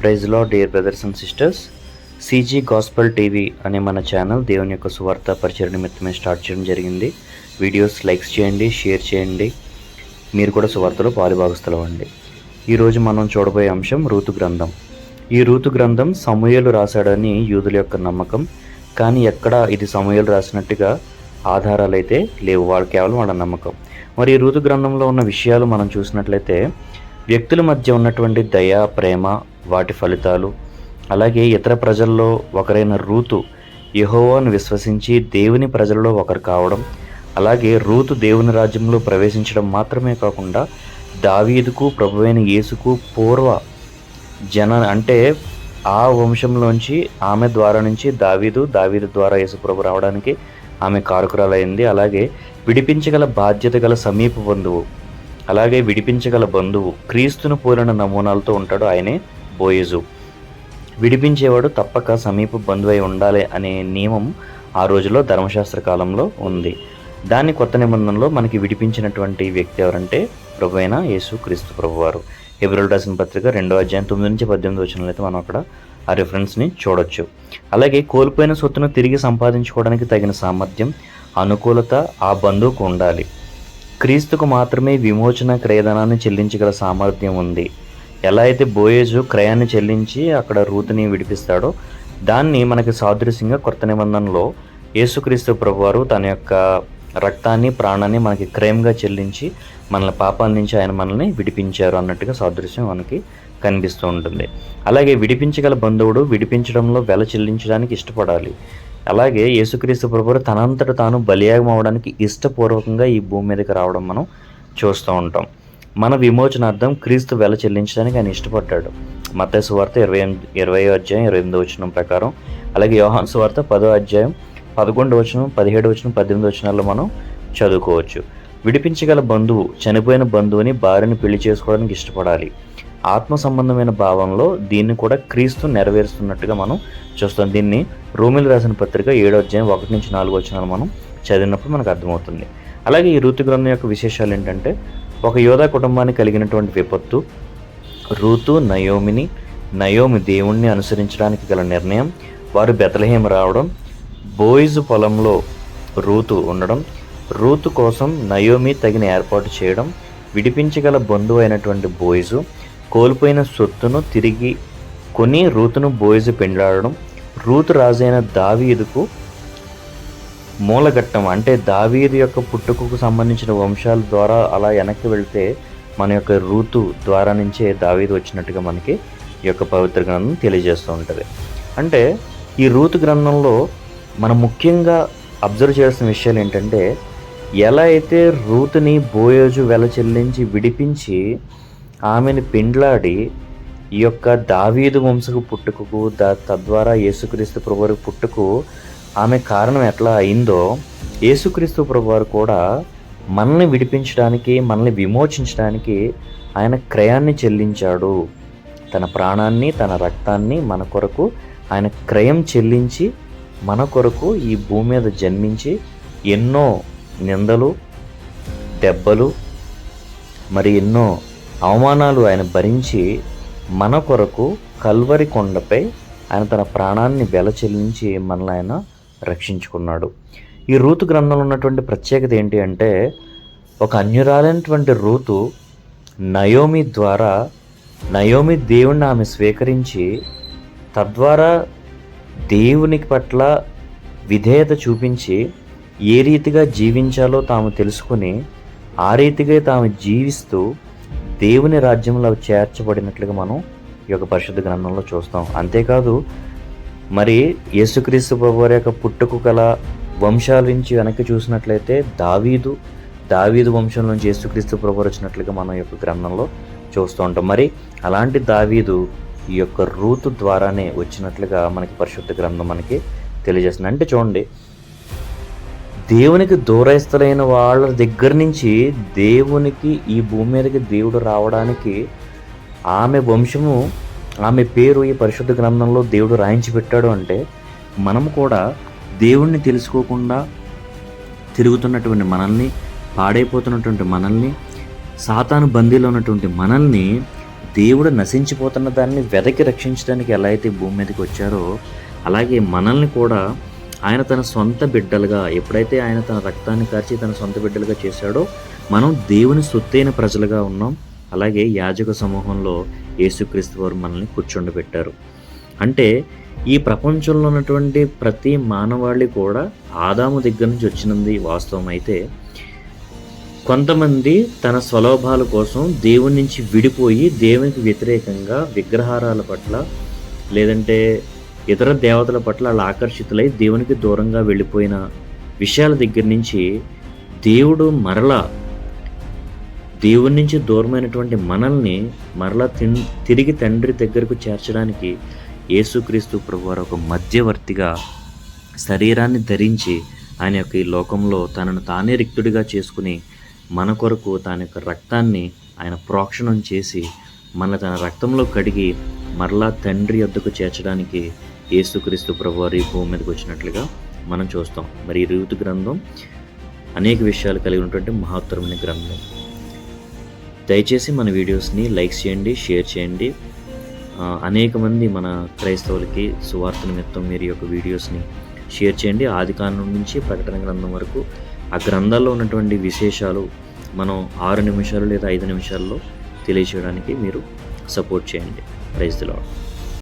ప్రైజ్లో dear brothers and sisters CG gospel TV అనే మన ఛానల్ దేవుని యొక్క సువార్త పరిచయ నిమిత్తమే స్టార్ట్ చేయడం జరిగింది. వీడియోస్ లైక్స్ చేయండి షేర్ చేయండి. మీరు కూడా సువార్తలో పాలుభాగస్తులు అండి ఈరోజు మనం చూడబోయే అంశం ఋతు గ్రంథం. ఈ ఋతు గ్రంథం సమూహలు రాశాడని యూదుల యొక్క నమ్మకం. కానీ ఎక్కడ ఇది సమూహలు రాసినట్టుగా ఆధారాలు అయితే లేవు. వాళ్ళు కేవలం వాళ్ళ నమ్మకం. మరి ఈ ఋతు గ్రంథంలో ఉన్న విషయాలు మనం చూసినట్లయితే వ్యక్తుల మధ్య ఉన్నటువంటి దయ ప్రేమ వాటి ఫలితాలు అలాగే ఇతర ప్రజల్లో ఒకరైన రూతు యహోవాను విశ్వసించి దేవుని ప్రజలలో ఒకరు కావడం అలాగే రూతు దేవుని రాజ్యంలో ప్రవేశించడం మాత్రమే కాకుండా దావీదుకు ప్రభువైన యేసుకు పూర్వ జన అంటే ఆ వంశంలోంచి ఆమె ద్వారా నుంచి దావీదు దావీదు ద్వారా యేసుప్రభు రావడానికి ఆమె కారకురాలైంది. అలాగే విడిపించగల బాధ్యత గల సమీప బంధువు అలాగే విడిపించగల బంధువు క్రీస్తును పోలిన నమూనాలతో ఉంటాడు ఆయనే బోయేజు. విడిపించేవాడు తప్పక సమీప బంధువై ఉండాలి అనే నియమం ఆ రోజులో ధర్మశాస్త్ర కాలంలో ఉంది. దాన్ని కొత్త నిబంధనలో మనకి విడిపించినటువంటి వ్యక్తి ఎవరంటే ప్రభు అయిన యేసు క్రీస్తు ప్రభువారు. ఎబ్రిల్ రాసిన పత్రిక రెండో అధ్యాయం తొమ్మిది నుంచి పద్దెనిమిది వచ్చినట్లు అయితే మనం అక్కడ ఆ రిఫరెన్స్ని చూడొచ్చు. అలాగే కోల్పోయిన సొత్తును తిరిగి సంపాదించుకోవడానికి తగిన సామర్థ్యం అనుకూలత ఆ బంధువుకు ఉండాలి. క్రీస్తుకు మాత్రమే విమోచన క్రయధనాన్ని చెల్లించగల సామర్థ్యం ఉంది. ఎలా అయితే బోయేజు క్రయాన్ని చెల్లించి అక్కడ రూతుని విడిపిస్తాడో దాన్ని మనకి సాదృశ్యంగా కొత్త నిబంధనలో యేసుక్రీస్తు ప్రభువారు తన యొక్క రక్తాన్ని ప్రాణాన్ని మనకి క్రయంగా చెల్లించి మనల్ని పాపాల నుంచి ఆయన మనల్ని విడిపించారు అన్నట్టుగా సాదృశ్యం మనకి కనిపిస్తూ ఉంటుంది. అలాగే విడిపించగల బంధువుడు విడిపించడంలో వెల చెల్లించడానికి ఇష్టపడాలి. అలాగే యేసుక్రీస్తు ప్రభువు తనంతట తాను బలియాగం అవడానికి ఇష్టపూర్వకంగా ఈ భూమి మీదకి రావడం మనం చూస్తూ ఉంటాం. మన విమోచనార్థం క్రీస్తు వెల చెల్లించడానికి ఆయన ఇష్టపడ్డాడు. మత సువార్త ఇరవై ఎనిమిది ఇరవై అధ్యాయం ఇరవై ఎనిమిది వచనం ప్రకారం అలాగే యోహాన్ సువార్త పదో అధ్యాయం పదకొండు వచనం పదిహేడు వచనం పద్దెనిమిది వచనాల్లో మనం చదువుకోవచ్చు. విడిపించగల బంధువు చనిపోయిన బంధువుని భార్యని పెళ్ళి చేసుకోవడానికి ఇష్టపడాలి. ఆత్మ సంబంధమైన భావంలో దీన్ని కూడా క్రీస్తు నెరవేరుస్తున్నట్టుగా మనం చూస్తాం. దీన్ని రోమిల్ రాసిన పత్రిక ఏడో అధ్యాయం ఒకటి నుంచి నాలుగు వచ్చినాలు మనం చదివినప్పుడు మనకు అర్థమవుతుంది. అలాగే ఈ ఋతు గ్రంథం యొక్క విశేషాలు ఏంటంటే ఒక యోధా కుటుంబానికి కలిగినటువంటి విపత్తు రూతు నయోమిని నయోమి దేవుణ్ణి అనుసరించడానికి గల నిర్ణయం వారు బెతలహేం రావడం బోయిజ్ పొలంలో రూతు ఉండడం రూతు కోసం నయోమి తగిన ఏర్పాటు చేయడం విడిపించగల బంధువు అయినటువంటి బోయిజు కోల్పోయిన సొత్తును తిరిగి కొని రూతును బోయిజు పెండ్లాడడం రూతు రాజైన దావీదుకు మూలఘట్టం అంటే దావీదు యొక్క పుట్టుకకు సంబంధించిన వంశాల ద్వారా అలా వెనక్కి వెళ్తే మన యొక్క రూతు ద్వారా నుంచే దావీదు వచ్చినట్టుగా మనకి ఈ యొక్క పవిత్ర గ్రంథం తెలియజేస్తూ ఉంటుంది. అంటే ఈ రూతు గ్రంథంలో మనం ముఖ్యంగా అబ్జర్వ్ చేయాల్సిన విషయాలు ఏంటంటే ఎలా అయితే రూతుని బోయోజు వెల చెల్లించి విడిపించి ఆమెను పెండ్లాడి ఈ యొక్క దావీదు వంశకు పుట్టుకకు దా తద్వారా యేసుక్రీస్తు ప్రభువారి పుట్టుకు ఆమె కారణం ఎట్లా అయిందో యేసుక్రీస్తు ప్రభువారు కూడా మనల్ని విడిపించడానికి మనల్ని విమోచించడానికి ఆయన క్రయాన్ని చెల్లించాడు. తన ప్రాణాన్ని తన రక్తాన్ని మన కొరకు ఆయన క్రయం చెల్లించి మన కొరకు ఈ భూమి మీద జన్మించి ఎన్నో నిందలు దెబ్బలు మరి ఎన్నో అవమానాలు ఆయన భరించి మన కొరకు కల్వరి కొండపై ఆయన తన ప్రాణాన్ని వెల చెల్లించి మనల్ని ఆయన రక్షించుకున్నాడు. ఈ రూతు గ్రంథంలో ఉన్నటువంటి ప్రత్యేకత ఏంటి అంటే ఒక అన్యురాలైనటువంటి రూతు నయోమి ద్వారా నయోమి దేవుణ్ణి ఆమె స్వీకరించి తద్వారా దేవుని పట్ల విధేయత చూపించి ఏ రీతిగా జీవించాలో తాము తెలుసుకుని ఆ రీతిగా తాము జీవిస్తూ దేవుని రాజ్యంలో చేర్చబడినట్లుగా మనం ఈ యొక్క పరిశుద్ధ గ్రంథంలో చూస్తాం. అంతేకాదు మరి యేసుక్రీస్తు ప్రభువారి యొక్క పుట్టుకు గల వంశాల నుంచి వెనక్కి చూసినట్లయితే దావీదు దావీదు వంశం నుంచి యేసుక్రీస్తు ప్రభు వచ్చినట్లుగా మనం ఈ యొక్క గ్రంథంలో చూస్తూ ఉంటాం. మరి అలాంటి దావీదు ఈ యొక్క రూతు ద్వారానే వచ్చినట్లుగా మనకి పరిశుద్ధ గ్రంథం మనకి తెలియజేస్తుంది. అంటే చూడండి దేవునికి దూరస్తులైన వాళ్ళ దగ్గర నుంచి దేవునికి ఈ భూమి మీదకి దేవుడు రావడానికి ఆమె వంశము ఆమె పేరు ఈ పరిశుద్ధ గ్రంథంలో దేవుడు రాయించి పెట్టాడు అంటే మనం కూడా దేవుణ్ణి తెలుసుకోకుండా తిరుగుతున్నటువంటి మనల్ని పాడైపోతున్నటువంటి మనల్ని సాతాను బందీలో ఉన్నటువంటి మనల్ని దేవుడు నశించిపోతున్న దాన్ని వెదకి రక్షించడానికి ఎలా అయితే భూమి మీదకి వచ్చారో అలాగే మనల్ని కూడా ఆయన తన సొంత బిడ్డలుగా ఎప్పుడైతే ఆయన తన రక్తాన్ని కార్చి తన సొంత బిడ్డలుగా చేశాడో మనం దేవుని సొత్తైన ప్రజలుగా ఉన్నాం. అలాగే యాజక సమూహంలో యేసుక్రీస్తు వారు మనల్ని కూర్చుండబెట్టారు. అంటే ఈ ప్రపంచంలో ఉన్నటువంటి ప్రతి మానవాళి కూడా ఆదాము దగ్గర నుంచి వచ్చినది వాస్తవం అయితే కొంతమంది తన స్వలోభాల కోసం దేవుని నుంచి విడిపోయి దేవునికి వ్యతిరేకంగా విగ్రహారాల పట్ల లేదంటే ఇతర దేవతల పట్ల అలా ఆకర్షితులై దేవునికి దూరంగా వెళ్ళిపోయిన విషయాల దగ్గర నుంచి దేవుడు మరలా దేవుని నుంచి దూరమైనటువంటి మనల్ని మరలా తిన్ తిరిగి తండ్రి దగ్గరకు చేర్చడానికి యేసుక్రీస్తు ప్రభువారు ఒక మధ్యవర్తిగా శరీరాన్ని ధరించి ఆయన యొక్క ఈ లోకంలో తనను తానే రిక్తుడిగా చేసుకుని మన కొరకు తన యొక్క రక్తాన్ని ఆయన ప్రోక్షణం చేసి మన తన రక్తంలో కడిగి మరలా తండ్రి వద్దకు చేర్చడానికి యేసుక్రీస్తు ప్రభు వారి భూమి మీదకి వచ్చినట్లుగా మనం చూస్తాం. మరి ఈ గ్రంథం అనేక విషయాలు కలిగి ఉన్నటువంటి మహత్తరమైన గ్రంథం. దయచేసి మన వీడియోస్ని లైక్ చేయండి షేర్ చేయండి. అనేక మంది మన క్రైస్తవులకి సువార్త నిమిత్తం మీరు ఈ యొక్క వీడియోస్ని షేర్ చేయండి. ఆది కాండం నుంచి ప్రకటన గ్రంథం వరకు ఆ గ్రంథాల్లో ఉన్నటువంటి విశేషాలు మనం ఆరు నిమిషాలు లేదా ఐదు నిమిషాల్లో తెలియచేయడానికి మీరు సపోర్ట్ చేయండి. Praise the